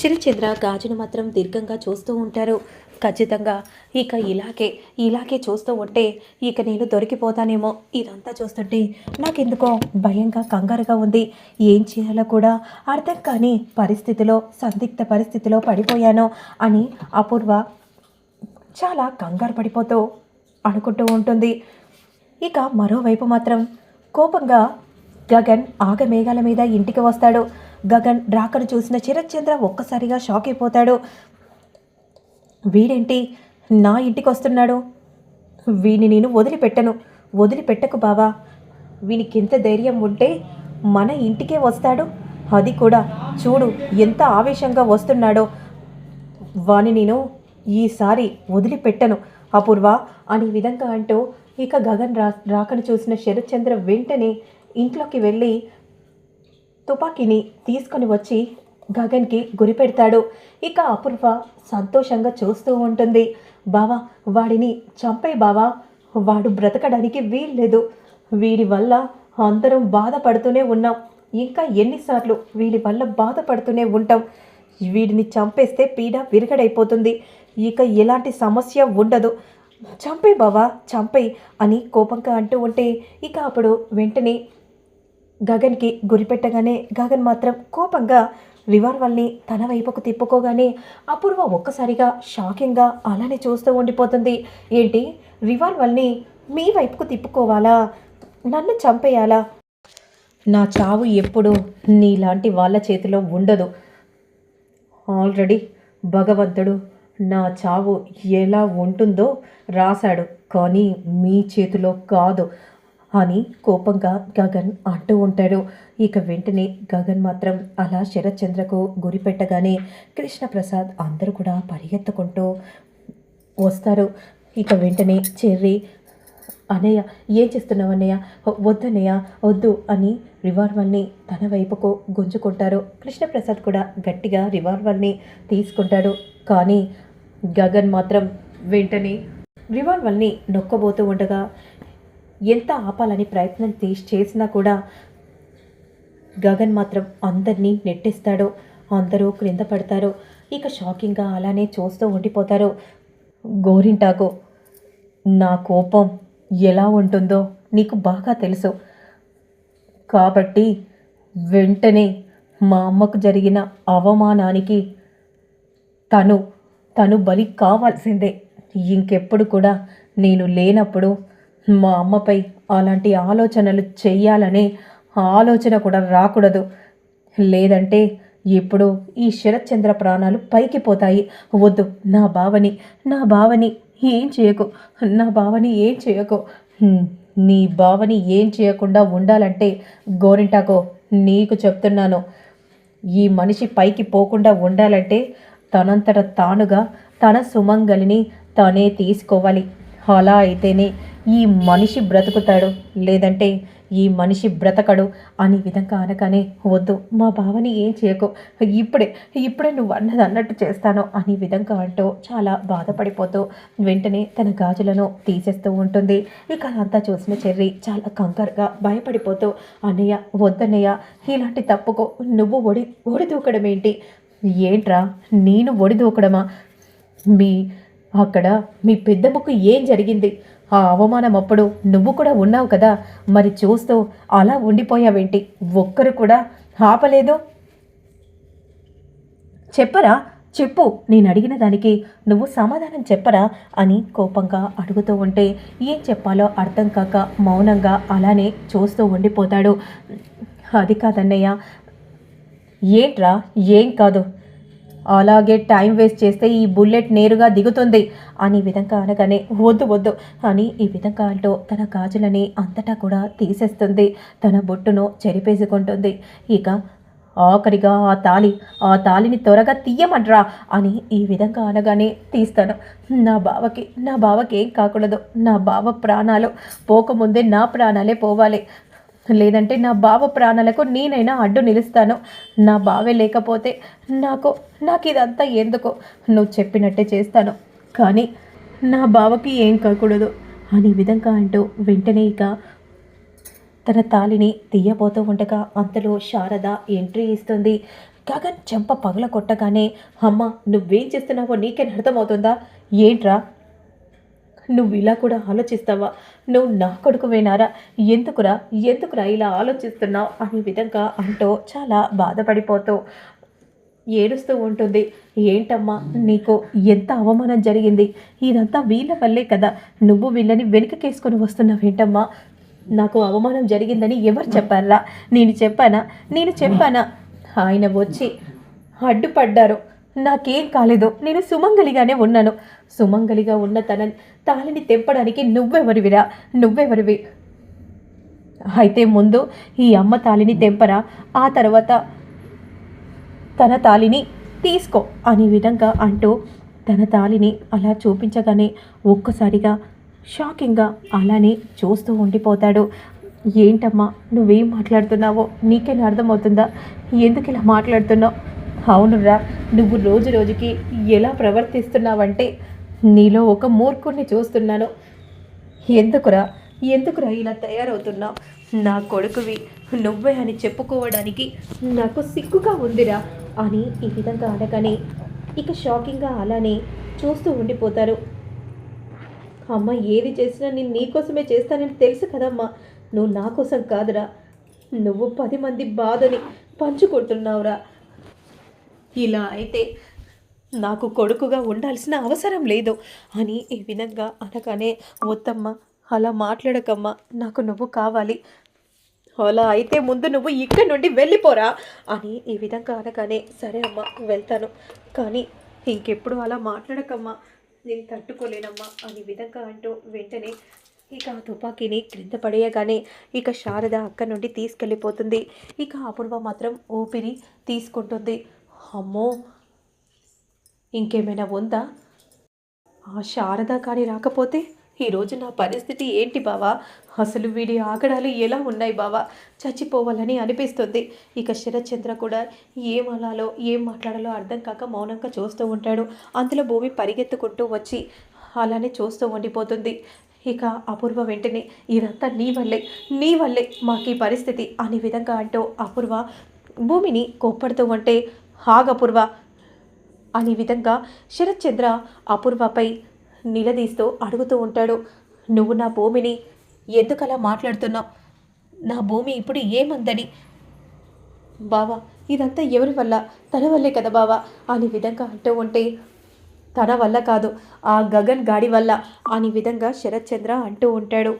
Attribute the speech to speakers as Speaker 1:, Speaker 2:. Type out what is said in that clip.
Speaker 1: శరత్చంద్ర గాజును మాత్రం దీర్ఘంగా చూస్తూ ఉంటారు. ఖచ్చితంగా ఇక ఇలాగే ఇలాగే చూస్తూ ఉంటే ఇక నేను దొరికిపోతానేమో ఇదంతా చూస్తుంటే నాకెందుకో భయంగా కంగారుగా ఉంది. ఏం చేయాలో కూడా అర్థం కాని పరిస్థితిలో సందిగ్ధ పరిస్థితిలో పడిపోయాను అని అపూర్వ చాలా కంగారు పడిపోతూ అనుకుంటూ ఉంటుంది. ఇక మరోవైపు మాత్రం కోపంగా గగన్ ఆగమేఘాల మీద ఇంటికి వస్తాడు. గగన్ రాకను చూసిన చిరచంద్ర ఒక్కసారిగా షాక్ అయిపోతాడు. వీడేంటి? నా ఇంటికి వస్తున్నాడు. వీని నేను వదిలిపెట్టను. వదిలిపెట్టకు బావా. వీనికి ఎంత ధైర్యం ఉంటే మన ఇంటికే వస్తాడు. అది కూడా. చూడు ఎంత ఆవేశంగా వస్తున్నాడో. వాని నేను ఈసారి వదిలిపెట్టను అపూర్వ అనే విధంగా అంటూ ఇక గగన్ రా రాకను చూసిన శరత్చంద్ర వెంటనే ఇంట్లోకి వెళ్ళి తుపాకీని తీసుకొని వచ్చి గగన్కి గురి పెడతాడు. ఇక అపూర్వ సంతోషంగా చూస్తూ ఉంటుంది. బావా వాడిని చంపే బావా వాడు బ్రతకడానికి వీల్లేదు. వీడి వల్ల అందరం బాధపడుతూనే ఉన్నాం. ఇంకా ఎన్నిసార్లు వీడి వల్ల బాధపడుతూనే ఉంటాం. వీడిని చంపేస్తే పీడ విరగడైపోతుంది. ఇక ఎలాంటి సమస్య ఉండదు. చంపే బావా చంపే అని కోపంగా అంటూ ఉంటే ఇక అప్పుడు వెంటనే గగన్కి గురిపెట్టగానే గగన్ మాత్రం కోపంగా రివాల్వర్ని తన వైపుకు తిప్పుకోగానే అపూర్వ ఒక్కసారిగా షాకింగ్గా అలానే చూస్తూ ఉండిపోతుంది. ఏంటి? రివాల్వర్ని మీ వైపుకు తిప్పుకోవాలా? నన్ను చంపేయాలా? నా చావు ఎప్పుడు నీలాంటి వాళ్ళ చేతిలో ఉండదు. ఆల్రెడీ భగవంతుడు నా చావు ఎలా ఉంటుందో రాశాడు. కానీ మీ చేతిలో కాదు. అని కోపంగా గగన్ అంటూ ఉంటాడు. ఇక వెంటనే గగన్ మాత్రం అలా శరత్చంద్రకు గురిపెట్టగానే కృష్ణప్రసాద్ అందరూ కూడా పరిగెత్తుకుంటూ వస్తారు. ఇక వెంటనే చెర్రి అనయ్య ఏం చేస్తున్నావు అన్నయ్య? వద్దన్నయ్య వద్దు అని రివాల్వర్ని తన వైపుకు గుంజుకుంటారు. కృష్ణప్రసాద్ కూడా గట్టిగా రివాల్వర్ని తీసుకుంటాడు. కానీ గగన్ మాత్రం వెంటనే రివాల్వర్ని నొక్కబోతూ ఉండగా ఎంత ఆపాలని ప్రయత్నం చేసినా కూడా గగన్ మాత్రం అందరినీ నెట్టిస్తాడో అందరూ క్రింద పడతారు ఇక షాకింగ్గా అలానే చూస్తూ ఉండిపోతారు. గోరింటాకు నా కోపం ఎలా ఉంటుందో నీకు బాగా తెలుసు. కాబట్టి వెంటనే మా అమ్మకు జరిగిన అవమానానికి తను తను బలి కావాల్సిందే. ఇంకెప్పుడు కూడా నేను లేనప్పుడు మా అమ్మపై అలాంటి ఆలోచనలు చెయ్యాలనే ఆలోచన కూడా రాకూడదు. లేదంటే ఇప్పుడు ఈ శరత్చంద్ర ప్రాణాలు పైకి పోతాయి. వద్దు నా బావని నా బావని ఏం చేయకు నా బావని ఏం చేయకు. నీ బావని ఏం చేయకుండా ఉండాలంటే గోరింటాకో నీకు చెప్తున్నాను. ఈ మనిషి పైకి పోకుండా ఉండాలంటే తనంతట తానుగా తన సుమంగలిని తనే తీసుకోవాలి. అలా అయితేనే ఈ మనిషి బ్రతుకుతాడు లేదంటే ఈ మనిషి బ్రతకడు అని విధంగా అనగానే వద్దు మా బావని ఏం చేయకు. ఇప్పుడే ఇప్పుడే నువ్వు అన్నది అన్నట్టు చేస్తాను అని విధంగా అంటూ చాలా బాధపడిపోతూ వెంటనే తన గాజులను తీసేస్తూ ఉంటుంది. ఇక అదంతా చూసిన చెర్రి చాలా కంగారుగా భయపడిపోతూ అన్నయ్య వద్దన్నయ్య ఇలాంటి తప్పుకో నువ్వు ఒడి ఒడి దూకడం ఏంటి? ఏంట్రా? నేను ఒడి దూకడమా మీ అక్కడ మీ పెద్దమ్మకు ఏం జరిగింది? ఆ అవమానం అప్పుడు నువ్వు కూడా ఉన్నావు కదా. మరి చూస్తూ అలా ఉండిపోయావేంటి? ఒక్కరు కూడా ఆపలేదు. చెప్పరా? చెప్పు. నేను అడిగిన దానికి నువ్వు సమాధానం చెప్పరా అని కోపంగా అడుగుతూ ఉంటే ఏం చెప్పాలో అర్థం కాక మౌనంగా అలానే చూస్తూ ఉండిపోతాడు. అది కాదన్నయ్య. ఏంట్రా? ఏం కాదు. అలాగే టైం వేస్ట్ చేస్తే ఈ బుల్లెట్ నేరుగా దిగుతుంది. అని విధంగా అనగానే వద్దు వద్దు. అని ఈ విధంగా అంటూ తన గాజులని అంతటా కూడా తీసేస్తుంది. తన బొట్టును చెరిపేసుకుంటుంది. ఇక ఆఖరిగా ఆ తాళి ఆ తాళిని త్వరగా తీయమంట్రా అని ఈ విధంగా అనగానే తీస్తాను. నా బావకి నా బావకి ఏం కాకూడదు. నా బావ ప్రాణాలు పోకముందే నా ప్రాణాలే పోవాలి. లేదంటే నా బావ ప్రాణాలకు నేనైనా అడ్డు నిలుస్తాను. నా బావే లేకపోతే నాకు నాకు ఇదంతా ఎందుకు? నువ్వు చెప్పినట్టే చేస్తాను. కానీ నా బావకి ఏం కాకూడదు అని విధంగా అంటూ వెంటనే ఇక తన తాలిని తీయబోతూ ఉండగా అంతలో శారద ఎంట్రీ ఇస్తుంది. గగన్ చెంప పగల కొట్టగానే అమ్మ నువ్వేం చేస్తున్నావో నీకేం అర్థమవుతుందా? ఏంట్రా నువ్వు ఇలా కూడా ఆలోచిస్తావా? నువ్వు నా కొడుకువేనారా ఎందుకురా? ఎందుకురా ఇలా ఆలోచిస్తున్నావు? అనే విధంగా అంటూ చాలా బాధపడిపోతూ ఏడుస్తూ ఉంటుంది. ఏంటమ్మా నీకు ఎంత అవమానం జరిగింది? ఇదంతా వీళ్ళ వల్లే కదా. నువ్వు వీళ్ళని వెనుకకేసుకొని వస్తున్నావేంటమ్మా? నాకు అవమానం జరిగిందని ఎవరు చెప్పారా? నేను చెప్పానా? నేను చెప్పానా? ఆయన వచ్చి అడ్డుపడ్డారు. నాకేం కాలేదు. నేను సుమంగలిగానే ఉన్నాను. సుమంగలిగా ఉన్న తన తాళిని తెంపడానికి నువ్వెవరివిరా నువ్వెవరివి అయితే ముందు ఈ అమ్మ తాళిని తెంపరా? ఆ తర్వాత తన తాళిని తీసుకో అనే విధంగా అంటూ తన తాళిని అలా చూపించగానే ఒక్కసారిగా షాకింగ్గా అలానే చూస్తూ ఉండిపోతాడు. ఏంటమ్మా నువ్వేం మాట్లాడుతున్నావో? నీకేనా అర్థమవుతుందా? ఎందుకు ఇలా మాట్లాడుతున్నావు? అవునురా నువ్వు రోజు రోజుకి ఎలా ప్రవర్తిస్తున్నావంటే నీలో ఒక మూర్ఖుడిని చూస్తున్నాను. ఎందుకురా ఎందుకురా ఇలా తయారవుతున్నావు? నా కొడుకువి నువ్వే అని చెప్పుకోవడానికి నాకు సిగ్గుగా ఉందిరా అని ఈ విధంగా అనగానే ఇక షాకింగ్గా అలానే చూస్తూ ఉండిపోతారు. అమ్మ ఏది చేసినా నేను నీకోసమే చేస్తానని తెలుసు కదమ్మా. నువ్వు నా కోసం కాదురా. నువ్వు పది మంది బాధని పంచుకుంటున్నావురా. ఇలా అయితే నాకు కొడుకుగా ఉండాల్సిన అవసరం లేదు. అని ఈ విధంగా అనగానే వద్దమ్మా అలా మాట్లాడకమ్మా నాకు నువ్వు కావాలి. అలా అయితే ముందు నువ్వు ఇక్కడి నుండి వెళ్ళిపోరా అని ఈ విధంగా అనగానే సరే అమ్మా వెళ్తాను. కానీ ఇంకెప్పుడు అలా మాట్లాడకమ్మా నేను తట్టుకోలేనమ్మా అని విధంగా అంటూ వెంటనే ఇక ఆ తుపాకీని క్రింద పడేయగానే ఇక శారద అక్కడి నుండి తీసుకెళ్ళిపోతుంది. ఇక అపూర్వ మాత్రం ఊపిరి తీసుకుంటుంది. అమ్మో! ఇంకేమైనా ఉందా? ఆ శారద కానీ రాకపోతే ఈరోజు నా పరిస్థితి ఏంటి బావా? అసలు వీడి ఆగడాలు ఎలా ఉన్నాయి బావా? చచ్చిపోవాలని అనిపిస్తుంది. ఇక శరత్చంద్ర కూడా ఏం అలాలో ఏం మాట్లాడాలో అర్థం కాక మౌనంగా చూస్తూ ఉంటాడు. అందులో భూమి పరిగెత్తుకుంటూ వచ్చి అలానే చూస్తూ ఉండిపోతుంది. ఇక అపూర్వ వెంటనే ఇదంతా నీ వల్లే నీ వల్లే మాకు ఈ పరిస్థితి అనే విధంగా అంటూ అపూర్వ భూమిని కోప్పడుతూ ఉంటే హాగపూర్వ అనే విధంగా శరత్చంద్ర అపూర్వపై నిలదీస్తూ అడుగుతూ ఉంటాడు. నువ్వు నా భూమిని ఎందుకలా మాట్లాడుతున్నావు? నా భూమి ఇప్పుడు ఏమందని? బావా ఇదంతా ఎవరి వల్ల? తన వల్లే కదా బావా? అనే విధంగా అంటూ ఉంటే తన వల్ల కాదు ఆ గగన్ గాడి వల్ల అనే విధంగా శరత్చంద్ర అంటూ ఉంటాడు.